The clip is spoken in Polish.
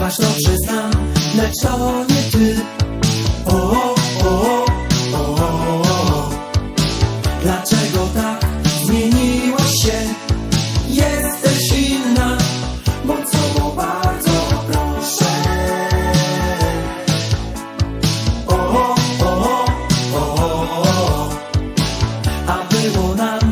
masz to przyznam, lecz to nie ty. O, o, o, o, o, o. Dlaczego tak zmieniłaś się? Jesteś inna, bo co bardzo proszę. O, o, o, o, o, o. A było nam